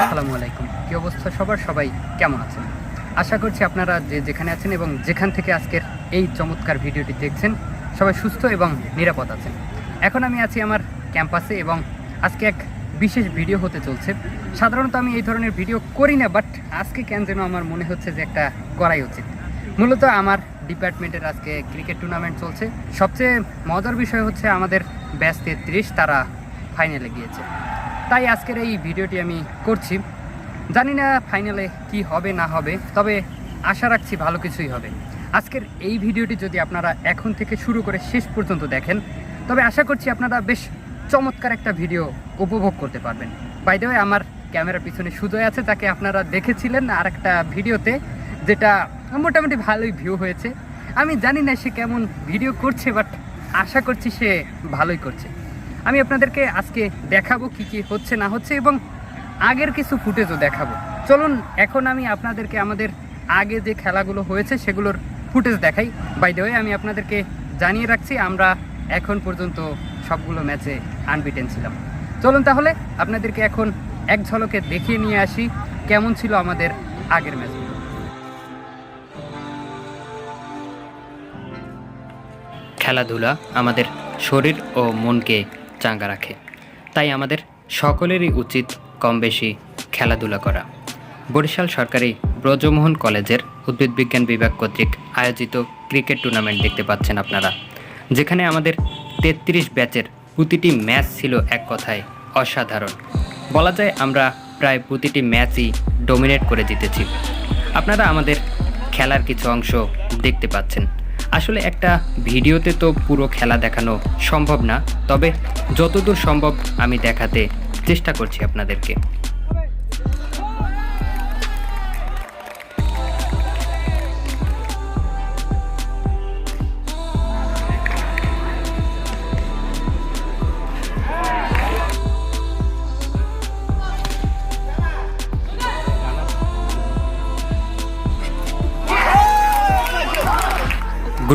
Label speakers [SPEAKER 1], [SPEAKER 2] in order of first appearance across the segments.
[SPEAKER 1] আসসালামু আলাইকুম। কি অবস্থা সবার? সবাই কেমন আছেন? আশা করছি আপনারা যে যেখানে আছেন এবং যেখান থেকে আজকের এই চমৎকার ভিডিওটি দেখছেন, সবাই সুস্থ এবং নিরাপদ আছেন। এখন আমি আছি আমার ক্যাম্পাসে এবং আজকে এক বিশেষ ভিডিও হতে চলছে। সাধারণত আমি এই ধরনের ভিডিও করি না বাট আজকে কেন যেন আমার মনে হচ্ছে যে একটা করাই উচিত মূলত আমার ডিপার্টমেন্টের আজকে ক্রিকেট টুর্নামেন্ট চলছে। সবচেয়ে মজার বিষয় হচ্ছে আমাদের ব্যাচ তেত্রিশ, তারা ফাইনালে গিয়েছে। তাই আজকের এই ভিডিওটি আমি করছি। জানি না ফাইনালে কি হবে, না হবে, তবে আশা রাখছি ভালো কিছুই হবে। আজকের এই ভিডিওটি যদি আপনারা এখন থেকে শুরু করে শেষ পর্যন্ত দেখেন, তবে আশা করছি আপনারা বেশ চমৎকার একটা ভিডিও উপভোগ করতে পারবেন। বাইদে আমার ক্যামেরার পিছনে সুজয় আছে তাকে আপনারা দেখেছিলেন আর একটা ভিডিওতে, যেটা মোটামুটি ভালোই ভিউ হয়েছে। আমি জানি না সে কেমন ভিডিও করছে বাট আশা করছি সে ভালোই করছে। আমি আপনাদেরকে আজকে দেখাবো কি কি হচ্ছে, না হচ্ছে, এবং আগের কিছু ফুটেজও দেখাবো। চলুন, এখন আমি আপনাদেরকে আমাদের আগে যে খেলাগুলো হয়েছে, সেগুলোর ফুটেজ দেখাই। বাই দ্য আমি আপনাদেরকে জানিয়ে রাখছি, আমরা এখন পর্যন্ত সবগুলো ম্যাচে আনবিটেন ছিলাম। চলুন তাহলে আপনাদেরকে এখন এক ঝলকে দেখিয়ে নিয়ে আসি কেমন ছিল আমাদের আগের ম্যাচগুলো খেলাধুলা আমাদের শরীর ও মনকে চাঙ্গা রাখে। তাই আমাদের সকলেরই উচিত কম বেশি খেলাধুলা করা। বরিশাল সরকারি ব্রজমোহন কলেজের উদ্ভিদ বিজ্ঞান বিভাগ কর্তৃক আয়োজিত ক্রিকেট টুর্নামেন্ট দেখতে পাচ্ছেন আপনারা। যেখানে আমাদের তেত্রিশ ব্যাচের প্রতিটি ম্যাচ ছিল এক কথায় অসাধারণ। বলা যায় আমরা প্রায় প্রতিটি ম্যাচই ডোমিনেট করে জিতেছি। আপনারা আমাদের খেলার কিছু অংশ দেখতে পাচ্ছেন। আসলে একটা ভিডিওতে তো পুরো খেলা দেখানো সম্ভব না, তবে যতদূর সম্ভব আমি দেখাতে চেষ্টা করছি আপনাদেরকে।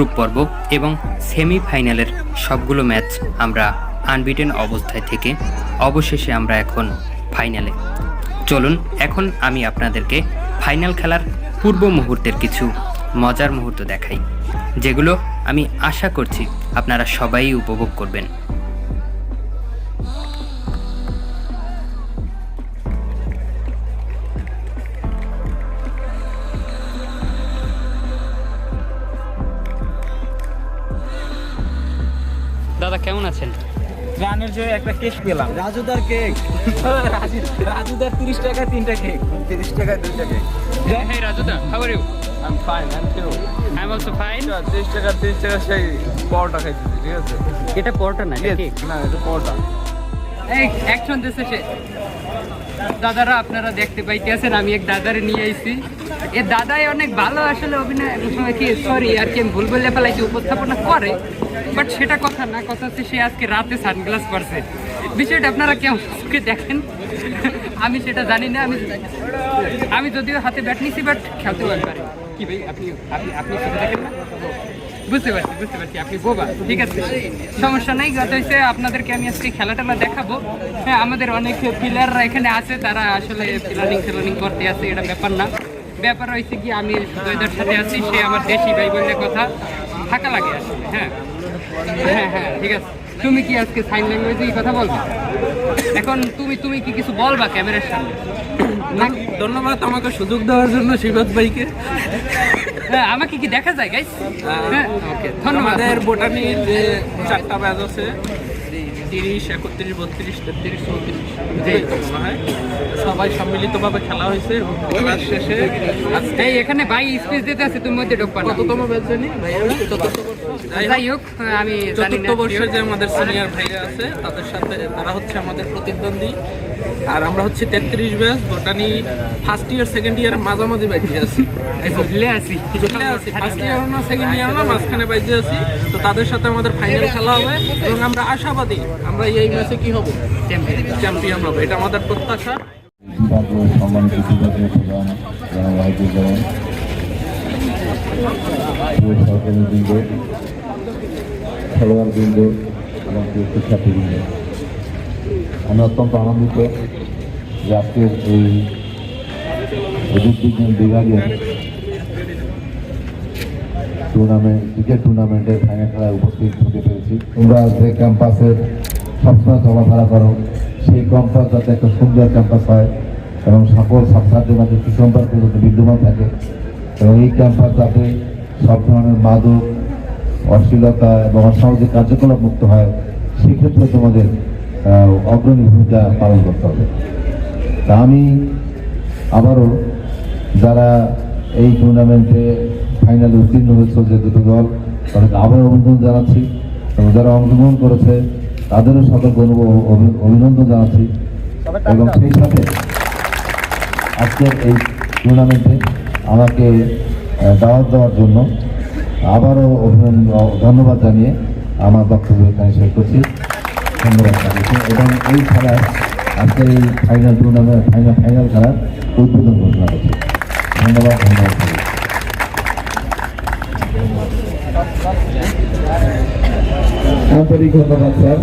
[SPEAKER 1] গ্রুপ পর্ব এবং সেমিফাইনালের সবগুলো ম্যাচ আমরা আনবিটেন অবস্থায় থেকে অবশেষে আমরা এখন ফাইনালে। চলুন, এখন আমি আপনাদেরকে ফাইনাল খেলার পূর্ব মুহূর্তের কিছু মজার মুহূর্ত দেখাই, যেগুলো আমি আশা করছি আপনারা সবাই উপভোগ করবেন। দাদা কেমন আছেন?
[SPEAKER 2] গানের জন্য একটা কেক পেলাম। রাজুদার কেক রাজুদার তিরিশ টাকা তিনটা কেক তিরিশ টাকা দুইটা কেক
[SPEAKER 1] হ্যাঁ Rajuda, how are you?
[SPEAKER 2] আমি ফাইন আমি কেউ
[SPEAKER 1] I'm also fine.
[SPEAKER 2] তিরিশ টাকা তিরিশ টাকা সেই পরোটা খাইতেছি ঠিক আছে?
[SPEAKER 1] এটা পরটা না কেক
[SPEAKER 2] না এটা পরোটা।
[SPEAKER 1] এই অ্যাকশন দিছে সে। দাদারা আপনারা দেখতে পাইতেছেন, আমি এক দাদারে নিয়ে আইছি। এ দাদাই অনেক ভালো আসলে অভিনয় সময় কি সরি আর কি আমি ভুল বললে ফেলাইছি, উপস্থাপনা করে বাট সেটা কথা না, কথা হচ্ছে সে আজকে রাতে সানগ্লাস পরছে। বিষয়টা আপনারা কেমন দেখেন? আমি সেটা জানি না, আমি আমি যদিও হাতে ব্যাট নিছি বাট খেলতে পারি। কি ভাই, আপনি আপনি আপনি সেটা দেখেন না? বুঝতে পারছি বুঝতে পারছি, আপনি বোবা, ঠিক আছে। সমস্যা নেই কথা হচ্ছে আপনাদেরকে আমি আজকে খেলা টেলা দেখাবো। হ্যাঁ আমাদের অনেক প্লেয়াররা এখানে আছে, তারা আসলে প্ল্যানিং প্ল্যানিং করতে আছে, এটা ব্যাপার না। ব্যাপার হয়েছে কি, আমি সুদয়দার সাথে আছি, সে আমার দেশি ভাই বললে কথা থাকা লাগে আসলে হ্যাঁ। হ্যাঁ হ্যাঁ ঠিক আছে। তুমি কি আজকে সাইন ল্যাঙ্গুয়েজে এই কথা বলবা? এখন তুমি তুমি কি কিছু বলবা ক্যামেরার সামনে?
[SPEAKER 2] ধন্যবাদ আমাকে সুযোগ দেওয়ার জন্য শিবত ভাইকে।
[SPEAKER 1] আমাকে কি দেখা যায় গাইস হ্যাঁ ওকে ধন্যবাদ।
[SPEAKER 2] আমাদের বোটানির যে চারটা ব্যাচ আছে তিরিশ একত্রিশ বত্রিশ তেত্রিশ চৌত্রিশ
[SPEAKER 1] জি।
[SPEAKER 2] তো মনে হয়। সবাই সম্মিলিতভাবে খেলা হয়েছে খেলার শেষে
[SPEAKER 1] এই এখানে ভাই দিতে আছে তুমি মধ্যে
[SPEAKER 2] কততম ব্যাচ জানি? যাই হোক
[SPEAKER 1] আমি
[SPEAKER 2] চতুর্থ বর্ষে যে আমাদের সিনিয়র ভাইরা আছে তাদের সাথে তারা হচ্ছে আমাদের প্রতিদ্বন্দ্বী। আর আমরা হচ্ছে তেত্রিশ batch botany first year second year মাঝামাঝি বাইজে আছি।
[SPEAKER 1] ভুলে আছি
[SPEAKER 2] ফার্স্ট ইয়ার না সেকেন্ড ইয়ার না মাঝখানে বাইজে আছি। তো তাদের সাথে আমাদের ফাইনাল খেলা হবে এবং আমরা আশাবাদী আমরা এই ম্যাচে কি হব? চ্যাম্পিয়ন হব। এটা আমাদের প্রত্যাশা।
[SPEAKER 3] সম্মানিত
[SPEAKER 4] খেলোয়াড়বৃন্দ এবং প্রিয় শিক্ষার্থীবৃন্দ আমি অত্যন্ত আনন্দিত যে আজকের এই উদ্ভিদ বিভাগের টুর্নামেন্ট ক্রিকেট টুর্নামেন্টের ফাইনাল খেলায় উপস্থিত হতে পেরেছি। তোমরা যে ক্যাম্পাসের সবসময় চলাফেরা করো, সেই ক্যাম্পাস যাতে একটা সুন্দর ক্যাম্পাস হয় এবং সকল ছাত্রছাত্রীর মাঝে সুসম্পর্ক যাতে বিদ্যমান থাকে এবং এই ক্যাম্পাস যাতে সব ধরনের মাদক, অশ্লীলতা এবং অসামাজিক কার্যকলাপ মুক্ত হয়, সেক্ষেত্রে তোমাদের অগ্রণী ভূমিকা পালন করতে হবে। তা আমি আবারও যারা এই টুর্নামেন্টে ফাইনালে উত্তীর্ণ হয়েছে যে দুটো দল তাদেরকে আবার অভিনন্দন জানাচ্ছি এবং যারা অংশগ্রহণ করেছে তাদেরও সকলকে অনু- অভি- অভিনন্দন জানাচ্ছি। এবং সেই সাথে আজকের এই টুর্নামেন্টে আমাকে দাওয়াত দেওয়ার জন্য আবারও অভিনন্দন ধন্যবাদ জানিয়ে আমার বক্তব্য এখানে শেষ করছি। ধন্যবাদ এবং এই খেলার আজকের এই ফাইনাল টুর্নামেন্ট ফাইনাল ফাইনাল খেলার উদ্বোধন ঘোষণা করছি। ধন্যবাদ ধন্যবাদ। আন্তরিক ধন্যবাদ স্যার।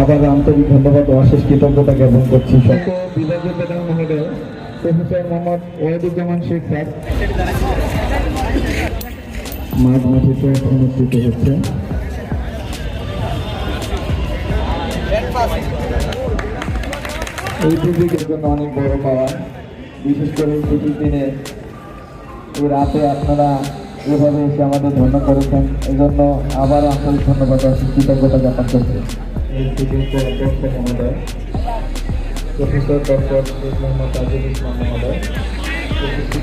[SPEAKER 4] আবার আন্তরিক ধন্যবাদ অশেষ কৃতজ্ঞতা জ্ঞাপন করছি বিভাগীয় প্রধান মহোদয়। Professor Mohammad Wahiduzzaman Sheikh sir. মাঝ মাঠে অনুষ্ঠিত হচ্ছে। এই সুযোগের জন্য অনেক বড় পাওয়া। বিশেষ করে ছুটির দিনে এই রাতে আপনারা এভাবে এসে আমাদের ধন্য করেছেন এই জন্য আবার আন্তরিক ধন্যবাদ কৃতজ্ঞতা জ্ঞাপন করছি। এই অধ্যক্ষ মহোদয় প্রফেসর ডক্টর শেখ মোহাম্মদ তাজুল ইসলাম মহোদয় উপস্থিত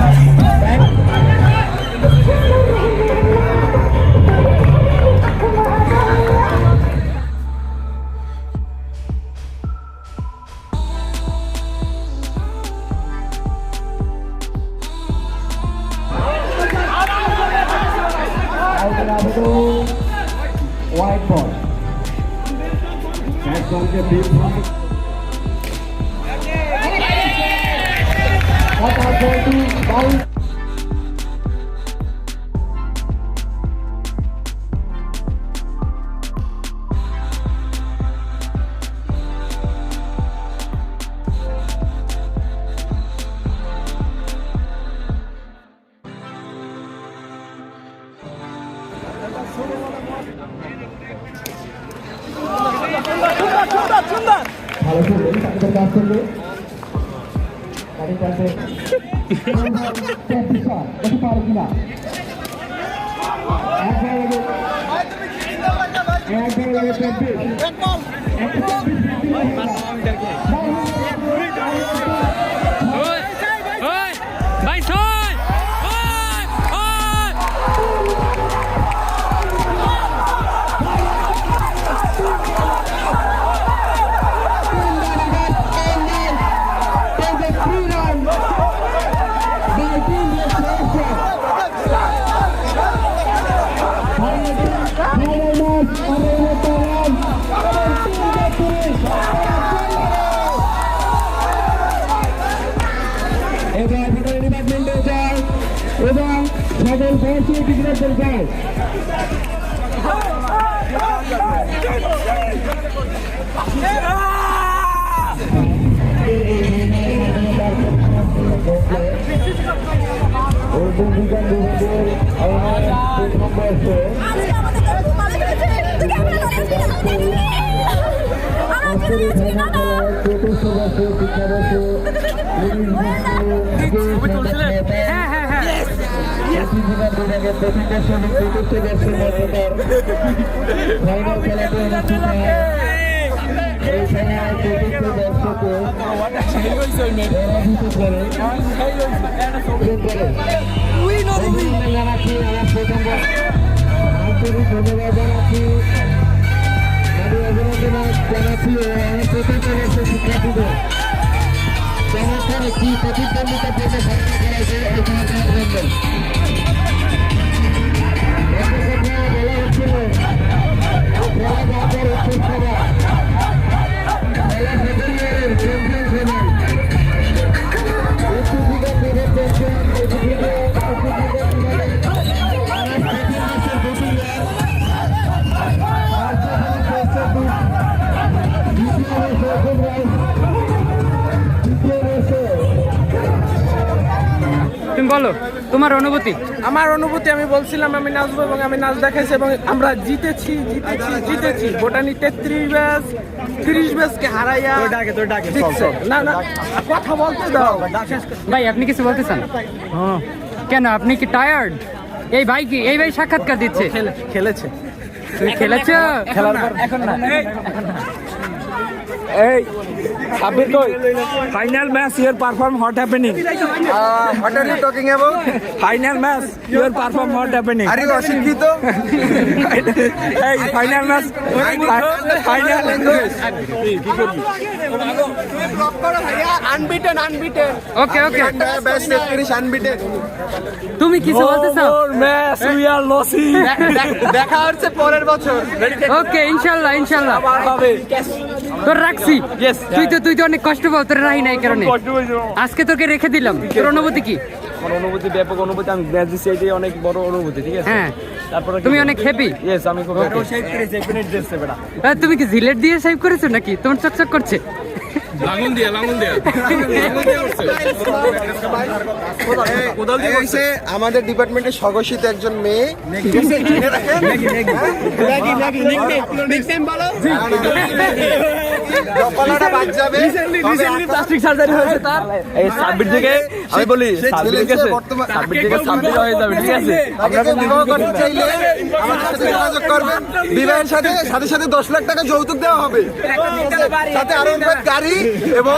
[SPEAKER 4] এক এই ফাইনাল খেলায় চতুর্থ
[SPEAKER 1] হ্যাঁ হ্যাঁ হ্যাঁ
[SPEAKER 4] চমৎকার একটি প্রতিদ্বন্দ্বিতা পেতে করা হয়েছে
[SPEAKER 1] তুমি বলো তোমার অনুভূতি?
[SPEAKER 2] আমার অনুভূতি আমি বলছিলাম আমি নাচবো এবং আমি নাচ দেখাইছি এবং আমরা জিতেছি জিতেছি জিতেছি। বোটানি তেত্রিশ ব্যাস তিরিশ ব্যাসকে হারাইয়া। না না কথা বলতে দাও।
[SPEAKER 1] ভাই আপনি কিছু বলতে চান? কেন আপনি কি টায়ার্ড এই ভাই কি এই ভাই সাক্ষাৎকার দিচ্ছে?
[SPEAKER 2] খেলে- খেলেছে।
[SPEAKER 1] তুমি খেলেছো?
[SPEAKER 2] খেলার পর এখন না। এই সাবির কই? Final match your perform hot happening
[SPEAKER 5] What are you talking about?
[SPEAKER 2] Final match your perform hot happening
[SPEAKER 5] Are you অশিক্ষিত?
[SPEAKER 2] এই final match final unbeaten unbeaten
[SPEAKER 1] okay okay
[SPEAKER 5] Best finish unbeaten.
[SPEAKER 1] তুমি কিছু বলতে চাও?
[SPEAKER 2] ম্যাচ উই আর লসি
[SPEAKER 5] দেখা হচ্ছে পরের বছর।
[SPEAKER 1] ওকে ইনশাল্লাহ ইনশাল্লাহ।
[SPEAKER 2] পাবে
[SPEAKER 1] তোর রাখছি। তুই তো তুই তো অনেক কষ্ট পাও তোর রাহি নাই কারণে। আজকে তোকে রেখে দিলাম। তোর অনুভূতি কি?
[SPEAKER 6] আমার অনুভূতি ব্যাপক অনুভূতি আমি ম্যাচ দিচ্ছি এটাই অনেক বড় অনুভূতি ঠিক আছে?
[SPEAKER 1] হ্যাঁ।
[SPEAKER 6] তারপরে
[SPEAKER 1] তুমি অনেক হ্যাপি
[SPEAKER 6] ইয়েস আমি খুব happy।
[SPEAKER 1] তুমি কি জিলেট দিয়ে সেভ করেছ নাকি? তোমার চকচক করছে।
[SPEAKER 2] লাঙ্গুল দিয়া লাঙ্গুল দিয়া।
[SPEAKER 5] আমাদের ডিপার্টমেন্টের স্বঘোষিত একজন মেয়ে। রাখেন। বাদ যাবে।
[SPEAKER 6] প্লাস্টিক সার্জারি হয়েছে তার। এই থেকে আমি বলি থেকে হয়ে যাবে ঠিক আছে?
[SPEAKER 5] বিবাহ করতে চাইলে আমাদের সাথে যোগাযোগ করবেন। বিবাহের সাথে সাথে সাথে দশ লাখ টাকা যৌতুক দেওয়া হবে। সাথে আরও গাড়ি এবং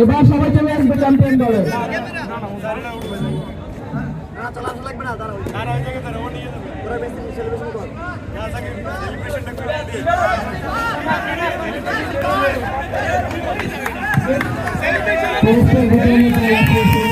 [SPEAKER 4] এবার সবাই চলে আসবে চ্যাম্পিয়ন দলে। পুরস্কার